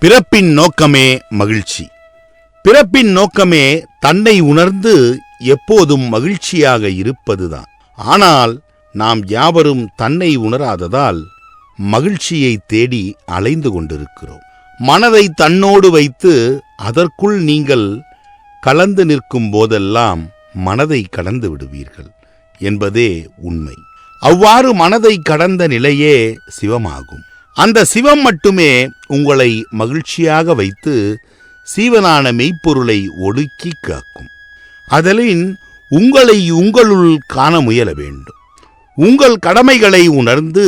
பிறப்பின் நோக்கமே மகிழ்ச்சி. பிறப்பின் நோக்கமே தன்னை உணர்ந்து எப்போதும் மகிழ்ச்சியாக இருப்பதுதான். ஆனால் நாம் யாவரும் தன்னை உணராததால் மகிழ்ச்சியை தேடி அலைந்து கொண்டிருக்கிறோம். மனதை தன்னோடு வைத்து அதற்குள் நீங்கள் கலந்து நிற்கும் போதெல்லாம் மனதை கடந்து விடுவீர்கள் என்பதே உண்மை. அவ்வாறு மனதை கடந்த நிலையே சிவமாகும். அந்த சிவம் மட்டுமே உங்களை மகிழ்ச்சியாக வைத்து சீவனான மெய்ப்பொருளை ஒடுக்கி காக்கும். அதலின் உங்களை உங்களுள் காண முயல வேண்டும். உங்கள் கடமைகளை உணர்ந்து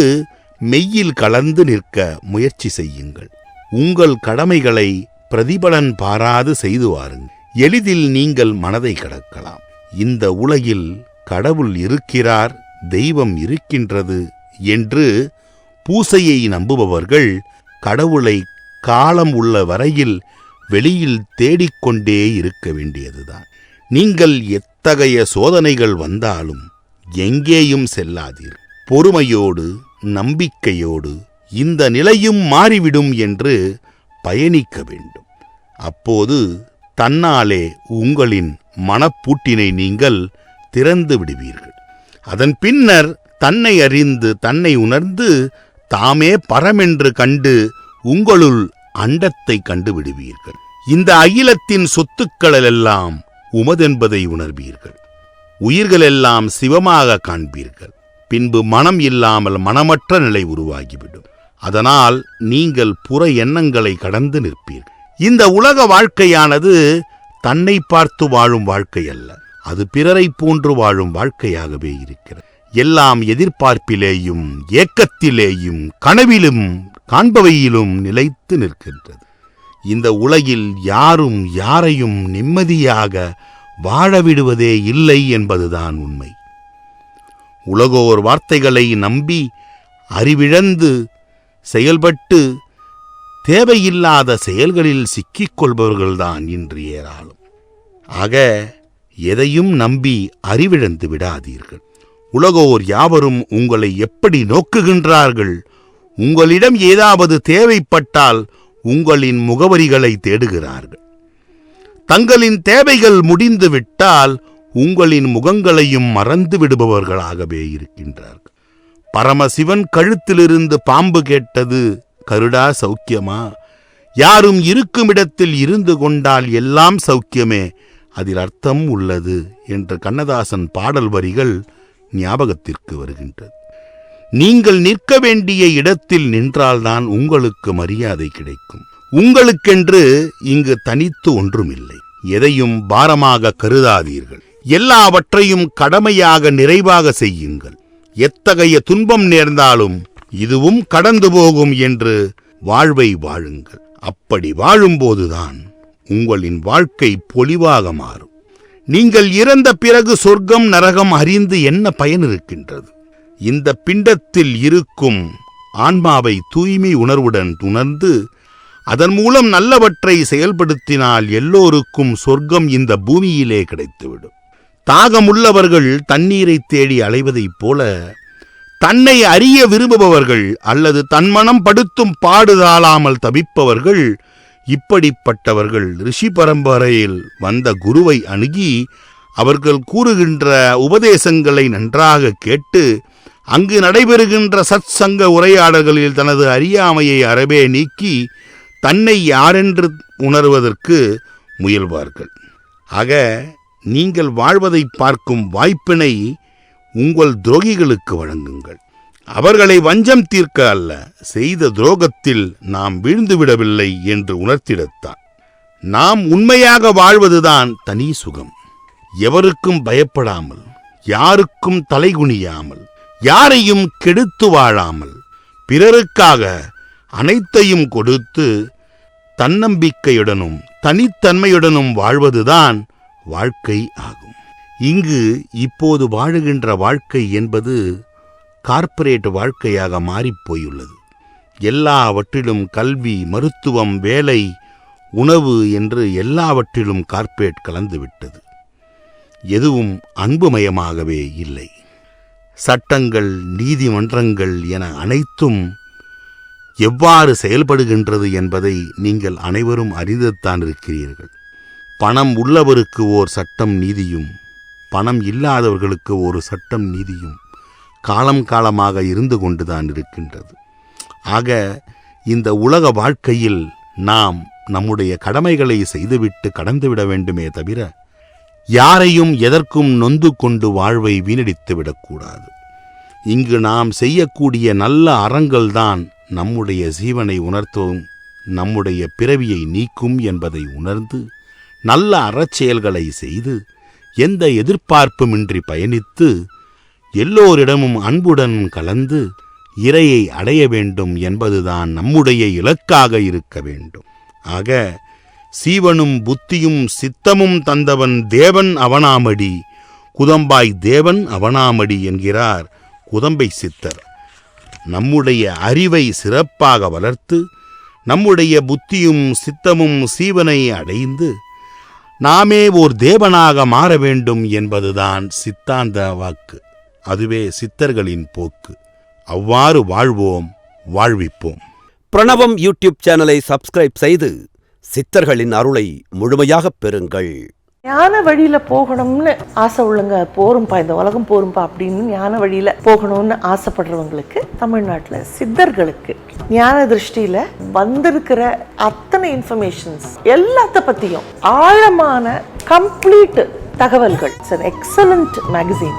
மெய்யில் கலந்து நிற்க முயற்சி செய்யுங்கள். உங்கள் கடமைகளை பிரதிபலன் பாராது செய்து வாருங்கள். எளிதில் நீங்கள் மனதை கடக்கலாம். இந்த உலகில் கடவுள் இருக்கிறார் தெய்வம் இருக்கின்றது என்று பூசையை நம்புபவர்கள் கடவுளை காலம் உள்ள வரையில் வெளியில் தேடிக்கொண்டே இருக்க வேண்டியதுதான். நீங்கள் எத்தகைய சோதனைகள் வந்தாலும் எங்கேயும் செல்லாதீர். பொறுமையோடு நம்பிக்கையோடு இந்த நிலையும் மாறிவிடும் என்று பயணிக்க வேண்டும். அப்போது தன்னாலே உங்களின் மனப்பூட்டினை நீங்கள் திறந்து விடுவீர்கள். அதன் பின்னர் தன்னை அறிந்து தன்னை உணர்ந்து தாமே பரமென்று கண்டு உங்களுள் அண்டத்தை கண்டுவிடுவீர்கள். இந்த அகிலத்தின் சொத்துக்களெல்லாம் உமதென்பதை உணர்வீர்கள். உயிர்களெல்லாம் சிவமாக காண்பீர்கள். பின்பு மனம் இல்லாமல் மனமற்ற நிலை உருவாகிவிடும். அதனால் நீங்கள் புற எண்ணங்களை கடந்து நிற்பீர்கள். இந்த உலக வாழ்க்கையானது தன்னை பார்த்து வாழும் வாழ்க்கை அல்ல அது பிறரை போன்று வாழும் வாழ்க்கையாகவே இருக்கிறது. எல்லாம் எதிர்பார்ப்பிலேயும் ஏக்கத்திலேயும் கனவிலும் காண்பவையிலும் நிலைத்து நிற்கின்றது. இந்த உலகில் யாரும் யாரையும் நிம்மதியாக வாழவிடுவதே இல்லை என்பதுதான் உண்மை. உலகோர் வார்த்தைகளை நம்பி அறிவிழந்து செயல்பட்டு தேவையில்லாத செயல்களில் சிக்கிக் கொள்பவர்கள்தான் இன்று ஏராளம். ஆக எதையும் நம்பி அறிவிழந்து விடாதீர்கள். உலகோர் யாவரும் உங்களை எப்படி நோக்குகின்றார்கள்? உங்களிடம் ஏதாவது தேவைப்பட்டால் உங்களின் முகவரிகளை தேடுகிறார்கள். தங்களின் தேவைகள் முடிந்து விட்டால் உங்களின் முகங்களையும் மறந்து விடுபவர்களாகவே இருக்கின்றார்கள். பரமசிவன் கழுத்திலிருந்து பாம்பு கேட்டது கருடா சௌக்கியமா? யாரும் இருக்கும் இடத்தில் இருந்து கொண்டால் எல்லாம் சௌக்கியமே? அதில் அர்த்தம் உள்ளது என்று கண்ணதாசன் பாடல் வரிகள் ஞாபகத்திற்கு வருகின்றது. நீங்கள் நிற்க வேண்டிய இடத்தில் நின்றால்தான் உங்களுக்கு மரியாதை கிடைக்கும். உங்களுக்கென்று இங்கு தனித்து ஒன்றுமில்லை. எதையும் பாரமாக கருதாதீர்கள். எல்லாவற்றையும் கடமையாக நிறைவாக செய்யுங்கள். எத்தகைய துன்பம் நேர்ந்தாலும் இதுவும் கடந்து போகும் என்று வாழ்வை வாழுங்கள். அப்படி வாழும்போதுதான் உங்களின் வாழ்க்கை பொலிவாக மாறும். நீங்கள் இறந்த பிறகு சொர்க்கம் நரகம் அறிந்து என்ன பயன் இருக்கின்றது? இந்த பிண்டத்தில் இருக்கும் ஆன்மாவை தூய்மை உணர்வுடன் உணர்ந்து அதன் மூலம் நல்லவற்றை செயல்படுத்தினால் எல்லோருக்கும் சொர்க்கம் இந்த பூமியிலே கிடைத்துவிடும். தாகமுள்ளவர்கள் தண்ணீரை தேடி அலைவதைப் போல தன்னை அறிய விரும்புபவர்கள் அல்லது தன்மனம் படுத்தும் பாடுதாளாமல் தவிப்பவர்கள் இப்படிப்பட்டவர்கள் ரிஷி பரம்பரையில் வந்த குருவை அணுகி அவர்கள் கூறுகின்ற உபதேசங்களை நன்றாக கேட்டு அங்கு நடைபெறுகின்ற சத் சங்க உரையாடல்களில் தனது அறியாமையை அறவே நீக்கி தன்னை யாரென்று உணர்வதற்கு முயல்வார்கள். ஆக நீங்கள் வாழ்வதை பார்க்கும் வாய்ப்பினை உங்கள் துரோகிகளுக்கு வழங்குங்கள். அவர்களை வஞ்சம் தீர்க்க அல்ல செய்த துரோகத்தில் நாம் வீழ்ந்துவிடவில்லை என்று உணர்த்திடத்தான். நாம் உண்மையாக வாழ்வதுதான் தனி சுகம். எவருக்கும் பயப்படாமல் யாருக்கும் தலைகுனியாமல் யாரையும் கெடுத்து வாழாமல் பிறருக்காக அனைத்தையும் கொடுத்து தன்னம்பிக்கையுடனும் தனித்தன்மையுடனும் வாழ்வதுதான் வாழ்க்கை ஆகும். இங்கு இப்போது வாழுகின்ற வாழ்க்கை என்பது கார்ப்பரேட் வாழ்க்கையாக மாறிப்போயுள்ளது எல்லாவற்றிலும் கல்வி மருத்துவம் வேலை உணவு என்று எல்லாவற்றிலும் கார்ப்பரேட் கலந்துவிட்டது. எதுவும் அன்புமயமாகவே இல்லை. சட்டங்கள் நீதிமன்றங்கள் என அனைத்தும் எவ்வாறு செயல்படுகின்றது என்பதை நீங்கள் அனைவரும் அறிந்துத்தான் இருக்கிறீர்கள். பணம் உள்ளவருக்கு ஓர் சட்டம் நீதியும் பணம் இல்லாதவர்களுக்கு ஒரு சட்டம் நீதியும் காலம் காலமாக இருந்து கொண்டுதான் இருக்கின்றது. ஆக இந்த உலக வாழ்க்கையில் நாம் நம்முடைய கடமைகளை செய்துவிட்டு கடந்துவிட வேண்டுமே தவிர யாரையும் எதற்கும் நொந்து கொண்டு வாழ்வை வீணடித்து விடக்கூடாது. இங்கு நாம் செய்யக்கூடிய நல்ல அறங்கள்தான் நம்முடைய ஜீவனை உணர்த்தும் நம்முடைய பிறவியை நீக்கும் என்பதை உணர்ந்து நல்ல அறச்செயல்களை செய்து எந்த எதிர்பார்ப்புமின்றி பயணித்து எல்லோரிடமும் அன்புடன் கலந்து இறையை அடைய வேண்டும் என்பதுதான் நம்முடைய இலக்காக இருக்க வேண்டும். ஆக சீவனும் புத்தியும் சித்தமும் தந்தவன் தேவன் அவனாமடி குதம்பாய் தேவன் அவனாமடி என்கிறார் குதம்பை சித்தர். நம்முடைய அறிவை சிறப்பாக வளர்த்து நம்முடைய புத்தியும் சித்தமும் சீவனை அடைந்து நாமே ஓர் தேவனாக மாற வேண்டும் என்பதுதான் சித்தாந்த வாக்கு. அதுவே சித்தர்களின் போக்கு. அவ்வாறு வாழ்வோம் வாழ்விப்போம். பிரணவம் யூடியூப் சேனலை சப்ஸ்கிரைப் செய்து சித்தர்களின் அருளை முழுமையாகப் பெறுங்கள். ஞான வழியில போகணும்னு ஆசை உள்ளங்க போரும்பா இந்த உலகம் போரும்பா அப்படின்னு ஞான வழியில போகணும்னு ஆசைப்படுறவங்களுக்கு தமிழ்நாட்டுல சித்தர்களுக்கு ஞான திருஷ்டியில வந்திருக்கிற அத்தனை இன்ஃபர்மேஷன்ஸ் எல்லாத்த பத்தியும் ஆழமான கம்ப்ளீட் தகவல்கள். It's excellent magazine